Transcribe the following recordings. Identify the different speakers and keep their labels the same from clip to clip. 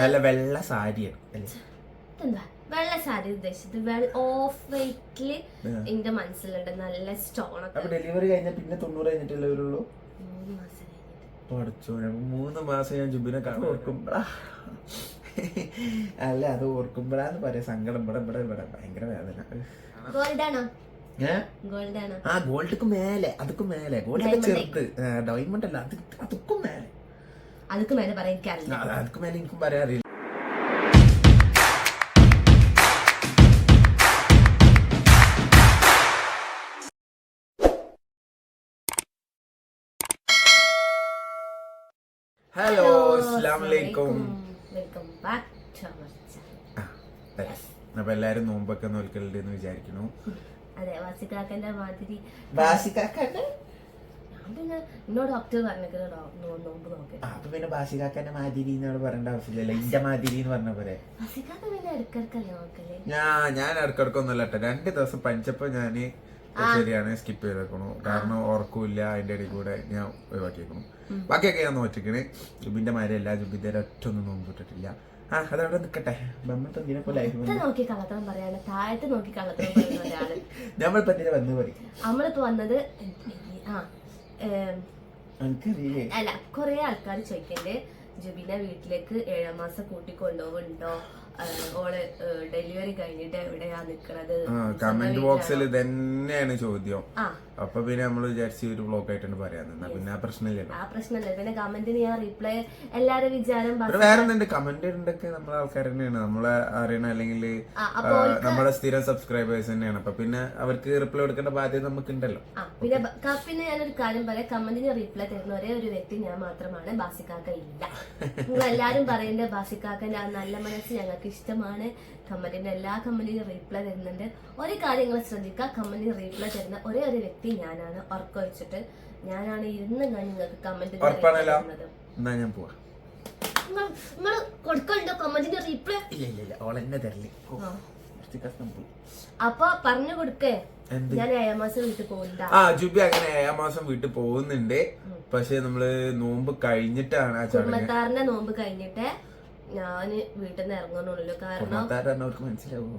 Speaker 1: നല്ല വെള്ള സാരിയാണ് അല്ലേ?
Speaker 2: വെള്ള സാരി ഉദ്ദേശിച്ചത്. ഓഫ്
Speaker 1: വെയിറ്റിൽ.
Speaker 2: എന്റെ മനസ്സിലുണ്ട്. നല്ല സ്റ്റോൺ ഒക്കെ.
Speaker 1: ഡെലിവറി കഴിഞ്ഞ പിന്നെ തൊണ്ണൂറ് കഴിഞ്ഞിട്ടല്ലേ വരുള്ളൂ?
Speaker 2: മൂന്ന് മാസം കഴിഞ്ഞിട്ട്.
Speaker 1: പഠിച്ചോനെ മൂന്ന് മാസം ഞാൻ ജുബിനെ കാണാൻ ഓർക്കുമ്പോഴാ അല്ല അത് ഓർക്കുമ്പോഴാന്ന് പറയാ. സങ്കടം. ഇവിടെ ഇവിടെ ഇവിടെ. ഭയങ്കര വേദന. ഗോൾഡാണോ?
Speaker 2: ഗോൾഡ്
Speaker 1: ആ ഗോൾഡ്ക്ക് മേലെ. അതൊക്കെ മേലെ. ഗോൾഡ് ചെറുത്. ഡയമണ്ട് അല്ല. അത് അതൊക്കെ മേലെ.
Speaker 2: അതൊക്കെ മേലെ പറയാൻ എനിക്കറിയില്ല
Speaker 1: അതുക്ക് മേലെ എനിക്കും പറയാൻ അറിയില്ല ഹലോ അസ്സാം വലൈക്കും
Speaker 2: welcome back to our channel
Speaker 1: അപ്പൊ എല്ലാരും നോമ്പൊക്കെ നോൽക്കലുണ്ട് എന്ന് വിചാരിക്കുന്നു.
Speaker 2: അതെ വാസിക്കാക്കന്റെ മാതിരി.
Speaker 1: ബാസിക്കാക്കന്റെ
Speaker 2: ഞാൻ പിന്നെ എന്നോട് ഡോക്ടർ പറഞ്ഞിട്ട് നോമ്പ് നോക്ക്.
Speaker 1: അപ്പൊ പിന്നെ ബാസികാക്കന്റെ മാതിരി എന്നോട് പറയേണ്ട ആവശ്യമില്ലല്ലോ. ഇന്റെ മാതിരി എന്ന് പറഞ്ഞ പോലെ
Speaker 2: വാസിക്കാക്ക പിന്നെ ഇടക്കിടക്കല്ലേ നോക്കല്ലേ
Speaker 1: ഞാൻ ഞാൻ ഇടക്കിടക്കൊന്നുമല്ല കേട്ടോ. രണ്ട് ദിവസം പഞ്ചപ്പോ ഞാൻ ശരിയാണ് സ്കിപ്പ് ചെയ്തേക്കണു. കാരണം ഉറക്കൂല്ല അതിന്റെ ഇടയിൽ കൂടെ ഞാൻ ഒഴിവാക്കിയേക്കണു. ബാക്കിയൊക്കെ ഞാൻ നോറ്റിക്കണ്. ജുബിന്റെ മാരല്ല ജുബിന്റെ ഒറ്റ ഒന്നും നോമ്പിട്ടിട്ടില്ല ആ അതവിടെ നിക്കട്ടെ.
Speaker 2: നോക്കി കള്ളത്തരം പറയാണ് താഴത്ത് നോക്കി കള്ളത്തരം
Speaker 1: നമ്മളിപ്പോ എന്തിനാ വന്ന് പറയും
Speaker 2: നമ്മളിപ്പോ വന്നത് ആ അല്ല കുറെ ആൾക്കാർ ചോദിക്കണ്ട്. ജുബിനെ വീട്ടിലേക്ക് ഏഴാം മാസം കൂട്ടി കൊണ്ടുപോകുന്നുണ്ടോ ഓൾ ഡെലിവറി കഴിഞ്ഞിട്ട് എവിടെയാ നിക്കണത്?
Speaker 1: കമന്റ് ബോക്സിൽ തന്നെയാണ് ചോദ്യം. അപ്പൊ പിന്നെ നമ്മൾ വിചാരിച്ച ഒരു ബ്ലോക്ക് ആയിട്ടാണ് പറയാൻ പിന്നെ ആ പ്രശ്നമില്ലല്ലോ.
Speaker 2: ആ പ്രശ്നമില്ല. പിന്നെ കമന്റിന് ഞാൻ റിപ്ലൈ എല്ലാരും വിചാരം
Speaker 1: വേറെ എന്തുണ്ട്? കമന്റ് ഉണ്ടൊക്കെ നമ്മളെ ആൾക്കാർ തന്നെയാണ്. നമ്മളെ അറിയണ അല്ലെങ്കിൽ
Speaker 2: നമ്മളെ
Speaker 1: നമ്മുടെ സ്ഥിരം സബ്സ്ക്രൈബേഴ്സ് തന്നെയാണ്. അപ്പൊ പിന്നെ അവർക്ക് റിപ്ലൈ കൊടുക്കേണ്ട ബാധ്യത നമുക്ക് ഉണ്ടല്ലോ
Speaker 2: പിന്നെ പിന്നെ ഞാനൊരു കാര്യം പറയാം. കമന്റിന് റിപ്ലൈ തരുന്ന ഒരേ ഒരു വ്യക്തി ഞാൻ മാത്രമാണ്. ബാസിക്കാക്ക ഇല്ല. എല്ലാരും പറയുന്നത് ബാസിക്കാക്കന്റെ ആ നല്ല മനസ്സ് ഞങ്ങൾക്ക് ഇഷ്ടമാണ്. കമന്റിന്റെ എല്ലാ കമന്റിനും റീപ്ലൈ തരുന്നുണ്ട്. ഒരു കാര്യങ്ങൾ ശ്രദ്ധിക്കുക കമന്റിന് റീപ്ലൈ തരുന്ന ഒരേ ഒരു വ്യക്തി ഞാനാണ് ഉറക്കം വെച്ചിട്ട് ഞാനാണ് ഇരുന്ന് ഞാൻ നിങ്ങൾക്ക് നിങ്ങൾ കൊടുക്കണ്ടോ കമന്റിന്റെ റീപ്ലൈ
Speaker 1: ഇല്ല ഇല്ല ഇല്ല. ഓൾ എന്നെ തരൽ.
Speaker 2: അപ്പൊ പറഞ്ഞു കൊടുക്കേ. ഞാൻ ഏഴാം മാസം വീട്ടിൽ പോകില്ല
Speaker 1: ആ ജുബി അങ്ങനെ ഏഴാം മാസം വീട്ടിൽ പോകുന്നുണ്ട്. പക്ഷെ നമ്മൾ നോമ്പ് കഴിഞ്ഞിട്ടാണ്
Speaker 2: കുടുംബത്താറിന്റെ നോമ്പ് കഴിഞ്ഞിട്ട് ഞാൻ വീട്ടിൽ നിന്ന് ഇറങ്ങുന്നുള്ളൂ. കാരണം
Speaker 1: അവർക്ക് മനസ്സിലാവോ?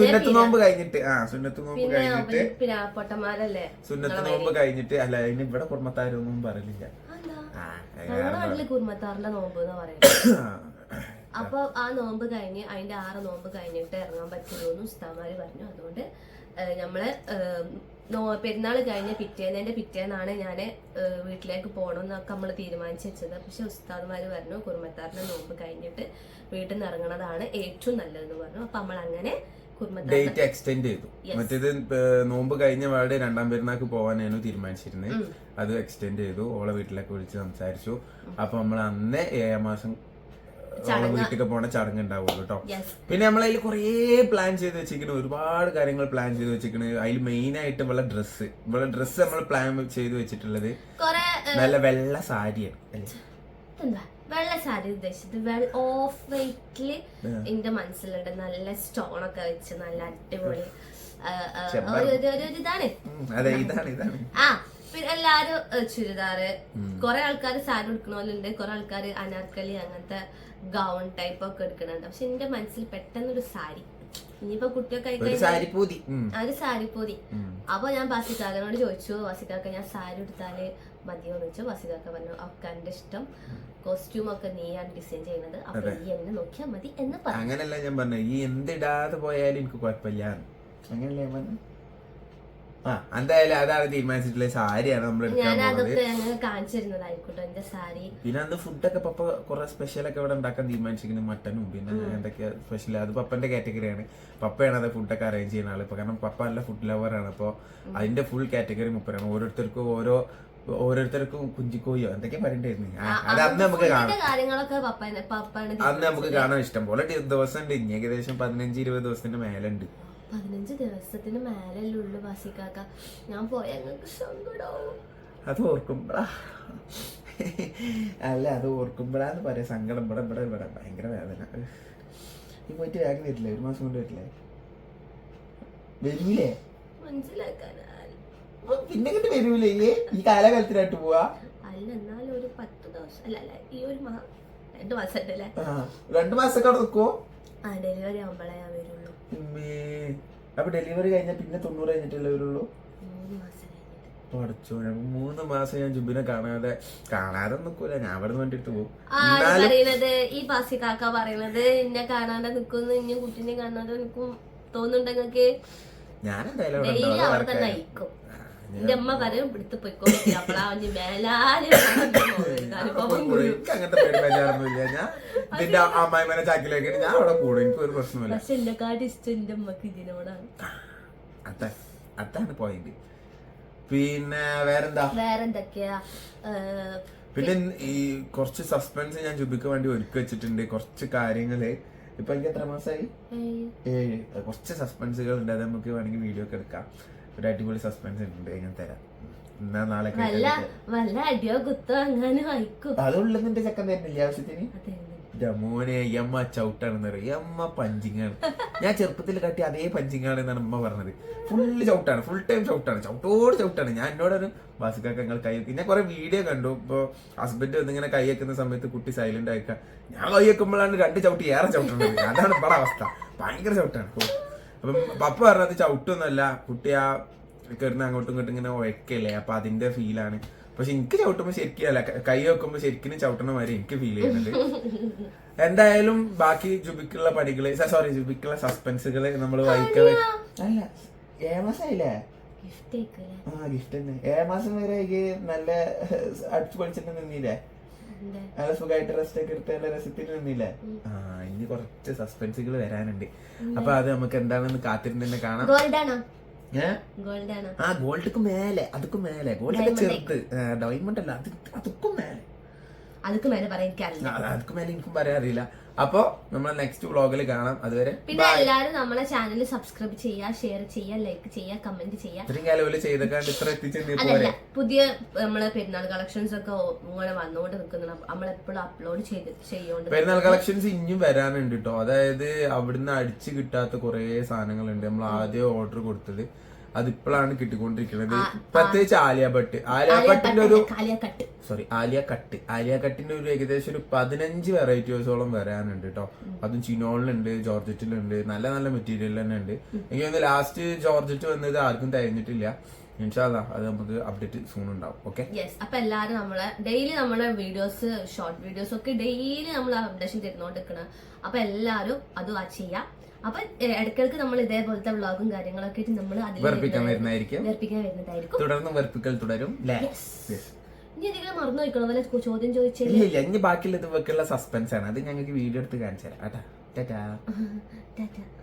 Speaker 1: സുന്നത്ത് നോമ്പ് കഴിഞ്ഞിട്ട്. ആ സുന്നത്ത് നോമ്പ്
Speaker 2: പിന്നെ
Speaker 1: കഴിഞ്ഞിട്ട്
Speaker 2: അവർ പിന്നെ പൊട്ടന്മാരല്ലേ
Speaker 1: സുന്നത്ത് നോമ്പ് കഴിഞ്ഞിട്ട്. അല്ല അതിന് ഇവിടെ കുടുംബത്താരൊന്നും പറയില്ല
Speaker 2: കുടുംബത്താറിന്റെ നോമ്പ് എന്ന് പറയുന്നത്. അപ്പൊ ആ നോമ്പ് കഴിഞ്ഞ് അതിന്റെ ആറ് നോമ്പ് കഴിഞ്ഞിട്ട് ഇറങ്ങാൻ പറ്റുള്ളൂ എന്ന് ഉസ്താമാര് പറഞ്ഞു. അതുകൊണ്ട് നമ്മളെ നോ പെരുന്നാൾ കഴിഞ്ഞ പിറ്റേന്നതിന്റെ പിറ്റേന്നാണ് ഞാൻ വീട്ടിലേക്ക് പോകണമെന്നൊക്കെ നമ്മൾ തീരുമാനിച്ചു വെച്ചത്. പക്ഷെ ഉസ്താദ്മാര് പറഞ്ഞു കുറുമത്താറിന്റെ നോമ്പ് കഴിഞ്ഞിട്ട് വീട്ടിൽ നിന്ന് ഇറങ്ങണതാണ് ഏറ്റവും നല്ലതെന്ന് പറഞ്ഞു. അപ്പൊ നമ്മൾ അങ്ങനെ
Speaker 1: ഡേറ്റ് എക്സ്റ്റെൻഡ് ചെയ്തു. മറ്റേത് നോമ്പ് കഴിഞ്ഞ പാടെ രണ്ടാം പെരുന്നാൾക്ക് പോകാനായിരുന്നു തീരുമാനിച്ചിരുന്നത് അത് എക്സ്റ്റെൻഡ് ചെയ്തു. ഓളെ വീട്ടിലേക്ക് വിളിച്ച് സംസാരിച്ചു. അപ്പൊ നമ്മൾ അന്ന് ഏഴാം മാസം വീട്ടിലേക്ക് പോണ ചടങ്ങ് ഉണ്ടാവുള്ളൂ കേട്ടോ
Speaker 2: പിന്നെ
Speaker 1: പിന്നെ നമ്മളതിൽ കുറേ പ്ലാൻ ചെയ്ത് വെച്ചിരിക്കണ. ഒരുപാട് കാര്യങ്ങൾ പ്ലാൻ ചെയ്ത് വെച്ചിരിക്കണ്. അതിൽ മെയിൻ ആയിട്ട് ഇവിടെ ഡ്രസ്സ് ഇവിടെ ഡ്രസ്സ് നമ്മൾ പ്ലാൻ ചെയ്ത് വെച്ചിട്ടുള്ളത്
Speaker 2: കൊറേ
Speaker 1: നല്ല വെള്ള സാരിയാണ്
Speaker 2: വെള്ള സാരി ഉദ്ദേശിച്ചത്. ഓഫ് വെയിറ്റിൽ എന്റെ മനസ്സിലുണ്ട്. നല്ല സ്റ്റോൺ ഒക്കെ വെച്ച് നല്ല അടിപൊളി ഒരു ഇതാണ്. ആ പിന്നെ എല്ലാരും ചുരിദാറ്. കുറെ ആൾക്കാർ സാരി എടുക്കണോലുണ്ട് കുറെ ആൾക്കാർ അനാർക്കലി അങ്ങനത്തെ ഗൗൺ ടൈപ്പ് ഒക്കെ എടുക്കണുണ്ട്. പക്ഷെ എന്റെ മനസ്സിൽ പെട്ടെന്നൊരു സാരി. ഇനിയിപ്പോ കുട്ടിയൊക്കെ
Speaker 1: ഒരു
Speaker 2: കഴിഞ്ഞാൽ
Speaker 1: സാരി പൂതി ഉം,
Speaker 2: ആ ഒരു സാരി പോതി അപ്പൊ ഞാൻ ബാസിക്കാക്കനോട് ചോദിച്ചു ബാസിക്കാക്ക ഞാൻ സാരി എടുത്താൽ മതിയോ എന്ന് ചോദിച്ചു. ബാസിക്കാക്ക പറഞ്ഞു ഒക്കെ എന്റെ ഇഷ്ടം. കോസ്റ്റ്യൂം ഒക്കെ നീയാണ് ഡിസൈൻ ചെയ്യുന്നത് അപ്പൊ നീ എന്നെ നോക്കിയാൽ മതി എന്ന് പറഞ്ഞു.
Speaker 1: അങ്ങനല്ല ഞാൻ പറഞ്ഞു ഈ എന്തിടാതെ പോയാലും എനിക്ക് കുഴപ്പമില്ല അങ്ങനല്ലേ പറഞ്ഞു? ആ എന്തായാലും അതാണ് തീരുമാനിച്ചിട്ടുള്ള സാരിയാണ് നമ്മൾ എടുക്കാൻ പോകുന്നത്
Speaker 2: എന്റെ സാരി.
Speaker 1: പിന്നെ അന്ന് ഫുഡൊക്കെ പപ്പ കുറെ സ്പെഷ്യൽ ഒക്കെ ഇവിടെ ഉണ്ടാക്കാൻ തീരുമാനിച്ചിരിക്കുന്നു മട്ടനും പിന്നെ എന്തൊക്കെയാ സ്പെഷ്യൽ അത് പപ്പന്റെ കാറ്റഗറിയാണ് പപ്പയാണ് അത് ഫുഡൊക്കെ അറേഞ്ച് ചെയ്യുന്ന ആൾ. ഇപ്പൊ കാരണം പപ്പ നല്ല ഫുഡ് ലവറാണ് അപ്പോൾ അതിന്റെ ഫുൾ കാറ്റഗറി മുപ്പരാണ്. ഓരോരുത്തർക്കും ഓരോ ഓരോരുത്തർക്കും കുഞ്ചിക്കോയോ എന്തൊക്കെ പറയണ്ടായിരുന്നു? അത് അന്ന് നമുക്ക് കാണാം. അന്ന് നമുക്ക് കാണാൻ ഇഷ്ടം പോലെ ദിവസം ഉണ്ട് ഇനി ഏകദേശം പതിനഞ്ച് ഇരുപത് ദിവസത്തിന്റെ മേലുണ്ട്.
Speaker 2: പതിനഞ്ച് ദിവസത്തിന് മേലല്ലേ ഉള്ളു വാസിക്കാക്ക. ഞാൻ പോയ ഞങ്ങൾക്ക് സങ്കടാവും.
Speaker 1: അത് ഓർക്കുമ്പോഴാ അല്ല അത് ഓർക്കുമ്പോഴാന്ന് പറയാ. സങ്കടം ഇവിടെ ഇവിടെ ഇവിടെ. ഭയങ്കര വേദന. നീ പോയിട്ട് വേഗം വരില്ലേ? ഒരു മാസം കൊണ്ട് വരില്ലേ? വരൂലേ? പിന്നെ കണ്ട് വരൂലേ? ഈ കാലകാലത്തിനായിട്ട് പോവാ?
Speaker 2: അല്ല എന്നാലും ഒരു പത്ത് ദിവസം അല്ല അല്ല ഈ ഒരു മാസം രണ്ട് മാസം
Speaker 1: രണ്ടു മാസമൊക്കെ അവിടെ നിൽക്കുവോ
Speaker 2: ആ ഡെലിവറി ആവുമ്പോഴേ ഞാൻ വരുള്ളൂ.
Speaker 1: അപ്പൊ ഡെലിവറി കഴിഞ്ഞ പിന്നെ തൊണ്ണൂറ് കഴിഞ്ഞിട്ടല്ലേ വരുള്ളൂ? പഠിച്ചോ മൂന്ന് മാസം ഞാൻ ജുബിനെ കാണാതെ കാണാതെ നിക്കൂല. ഞാൻ അവിടെ നിന്ന് വേണ്ടിട്ട് പോകും
Speaker 2: ഈ പാസി കാക്ക പറയുന്നത് എന്നെ കാണാതെ നിക്കുന്നു ഇനി കുട്ടിനെ കാണാതെ നിക്കും തോന്നുന്നുണ്ടെങ്കിൽ
Speaker 1: ഞാൻ എന്തായാലും
Speaker 2: എന്റെ അമ്മ പറയും പൊയ്ക്കോ. അപ്പളാ അവന്
Speaker 1: മേലാൽ എനിക്ക് അങ്ങനത്തെ ഞാൻ ഇതിന്റെ അമ്മായിമനെ ചാക്കിലേക്ക് ഞാൻ അവിടെ കൂടും. എനിക്ക് ഒരു പ്രശ്നമില്ല
Speaker 2: പക്ഷെ എന്നെക്കാട്ടി ഇഷ്ടം എന്റെ അമ്മയ്ക്ക് ഇതിനോടാണ്.
Speaker 1: അത അതാണ് പോയിന്റ് പിന്നെ വേറെന്താ?
Speaker 2: വേറെന്തൊക്കെയാ?
Speaker 1: പിന്നെ ഈ കുറച്ച് സസ്പെൻസ് ഞാൻ ജുബിക്ക് വേണ്ടി ഒരുക്കി വെച്ചിട്ടുണ്ട്. കുറച്ച് കാര്യങ്ങൾ. ഇപ്പൊ എനിക്ക് എത്ര മാസമായി ഏഴ് കുറച്ച് സസ്പെൻസുകൾ ഉണ്ട് അത് നമുക്ക് വേണമെങ്കിൽ വീഡിയോ ഒക്കെ എടുക്കാം. ഒരു അടിപൊളി സസ്പെൻസ് ഉണ്ട് ഞാൻ തരാം. എന്നാ നാളെ
Speaker 2: വല്ല അടിയോ കുത്തോ അങ്ങാനും അയക്കും
Speaker 1: അതുള്ള നിന്റെ ചെക്കൻ തരുന്നില്ല ആവശ്യത്തിന്? മോനെ യമ്മ ചവിട്ടാണെന്ന് പറയും ഈ പഞ്ചിങ്ങാണ്. ഞാൻ ചെറുപ്പത്തിൽ കട്ടി അതേ പഞ്ചിങ്ങാണ് എന്നാണ് അമ്മ പറഞ്ഞത്. ഫുള്ള് ചവിട്ടാണ്. ഫുൾ ടൈം ചവിട്ടാണ്. ചവിട്ടോട് ചവിട്ടാണ്. ഞാൻ എന്നോടൊരു ബാസിക്കാക്ക നിങ്ങൾ കൈ ഞാൻ കുറെ വീഡിയോ കണ്ടു. ഇപ്പൊ ഹസ്ബൻഡ് വന്നിങ്ങനെ കൈ വെക്കുന്ന സമയത്ത് കുട്ടി സൈലന്റ് ആയിക്കാം. ഞാൻ കൈ വെക്കുമ്പോഴാണ് രണ്ട് ചവിട്ടി ഏറെ ചവിട്ടുന്നത് അതാണ് ഇവിടെ അവസ്ഥ. ഭയങ്കര ചവിട്ടാണ്. അപ്പം പപ്പ പറഞ്ഞത് ചവിട്ടൊന്നുമല്ല. കുട്ടി ആ കിടന്ന് അങ്ങോട്ടും ഇങ്ങോട്ടും ഇങ്ങനെ ഉഴക്കല്ലേ അപ്പൊ അതിന്റെ ഫീലാണ് പക്ഷെ എനിക്ക് ചവിട്ടുമ്പോ ശരിക്കും അല്ല. കൈ വെക്കുമ്പോ ശരിക്കും ചവിട്ടണ മാതിരി എനിക്ക് ഫീൽ ചെയ്യുന്നത് എന്തായാലും ബാക്കി ജുബിക്കുള്ള പണികൾ സോറി ജുബിക്കുള്ള സസ്പെൻസുകൾ നമ്മൾ വായിക്കവേ അല്ല ഏ മാസമായില്ലേ
Speaker 2: ഗിഫ്റ്റ് അയക്കൂലേ
Speaker 1: ആ ഗിഫ്റ്റ് തന്നെ. ഏ മാസം വരെ നല്ല അടിച്ചു പൊളിച്ചിട്ട് നിന്നില്ലേ? നല്ല സുഖമായിട്ട് റെസ്റ്റ് ഒക്കെ എടുത്ത് നല്ല രസത്തിൽ നിന്നില്ലേ? ആ ഇനി കുറച്ച് സസ്പെൻസുകൾ വരാനുണ്ട്. അപ്പൊ അത് നമുക്ക് എന്താണെന്ന് കാത്തിരുന്ന് തന്നെ കാണാം.
Speaker 2: ഗോൾഡ് ആണോ?
Speaker 1: ഏ?
Speaker 2: ഗോൾഡ് ആണോ?
Speaker 1: ആ ഗോൾഡ്ക്ക് മേലെ അതുക്കും മേലെ. ഗോൾഡ് ചെറുത്ത് ഡയമണ്ട് അല്ല അത് അതുക്കും മേലെ.
Speaker 2: അതൊക്കെ മേലെ പറയാൻ എനിക്കറിയില്ല.
Speaker 1: അതുക്കും മേലെ എനിക്കും പറയാൻ അറിയില്ല. അപ്പൊ നമ്മൾ നെക്സ്റ്റ് വ്ളോഗിൽ കാണാം. അതുവരെ
Speaker 2: പിന്നെ എല്ലാരും നമ്മളെ ചാനൽ സബ്സ്ക്രൈബ് ചെയ്യാ ഷെയർ ചെയ്യാ ലൈക്ക് ചെയ്യാ കമന്റ് ചെയ്യുക
Speaker 1: ഇത്രയും കാലം പോലെ ചെയ്തക്കാണ്ട് ഇത്ര എത്തിച്ചെന്ന്
Speaker 2: അതല്ല
Speaker 1: പോരെ?
Speaker 2: പുതിയ നമ്മളെ പെരുന്നാൾ കളക്ഷൻസ് ഒക്കെ ഇങ്ങനെ വന്നുകൊണ്ട് നിൽക്കുന്നുണ്ട് നമ്മളെപ്പോഴും അപ്ലോഡ് ചെയ്ത് ചെയ്യുന്നുണ്ട്
Speaker 1: പെരുന്നാൾ കളക്ഷൻസ് ഇനിയും വരാനുണ്ട് കേട്ടോ അതായത് അവിടുന്ന് അടിച്ചു കിട്ടാത്ത കുറെ സാധനങ്ങളുണ്ട്. നമ്മൾ ആദ്യം ഓർഡർ കൊടുത്തത് അതിപ്പോഴാണ് കിട്ടിക്കൊണ്ടിരിക്കുന്നത് പ്രത്യേകിച്ച് ആലിയ ഭട്ട് ആലിയ ഭട്ടിന്റെ ഒരു സോറി ആലിയ കട്ട് ആലിയ കട്ടിന്റെ ഒരു ഏകദേശം ഒരു പതിനഞ്ച് വെറൈറ്റീസോളം വരാനുണ്ട് കേട്ടോ അതും ചിനോളിലുണ്ട് ജോർജറ്റിലുണ്ട് നല്ല നല്ല മെറ്റീരിയൽ തന്നെ ഉണ്ട്. എനിക്ക് തോന്നുന്നു ലാസ്റ്റ് ജോർജറ്റ് വന്നത് ആർക്കും തയ്ഞ്ഞിട്ടില്ല അത് നമുക്ക് അപ്ഡേറ്റ് സൂൺ ഉണ്ടാവും. ഓക്കെ
Speaker 2: യെസ് അപ്പൊ എല്ലാരും നമ്മളെ ഡെയിലി നമ്മളെ വീഡിയോസ് ഷോർട്ട് വീഡിയോസ് ഒക്കെ ഡെയിലി നമ്മൾ അപ്ഡേഷൻ തരുന്നോണ്ടിരിക്കണം. അപ്പൊ എല്ലാരും അത് വാച്ച് ചെയ്യാം. അപ്പൊ ഇടയ്ക്കിടക്ക് നമ്മൾ ഇതേപോലത്തെ വ്ളോഗും കാര്യങ്ങളൊക്കെ ആയിട്ട് നമ്മൾ അതിൽ
Speaker 1: വെറുപ്പിക്കാൻ വരുന്നതായിരിക്കും.
Speaker 2: വേർപ്പിക്കാൻ വരുന്നതായിരിക്കും.
Speaker 1: തുടർന്ന് വെറുപ്പിക്കൽ തുടരും.
Speaker 2: ഇനി എന്തെങ്കിലും മറന്നു നോക്കണം വല്ല ചോദ്യം ചോദിച്ചാൽ
Speaker 1: ഇല്ല ഇനി ബാക്കിയുള്ള സസ്പെൻസ് ആണ്. അത് ഞങ്ങൾക്ക് വീഡിയോ എടുത്ത് കാണിച്ചു തരാം. കേട്ടാ ടാറ്റാ
Speaker 2: ടാറ്റ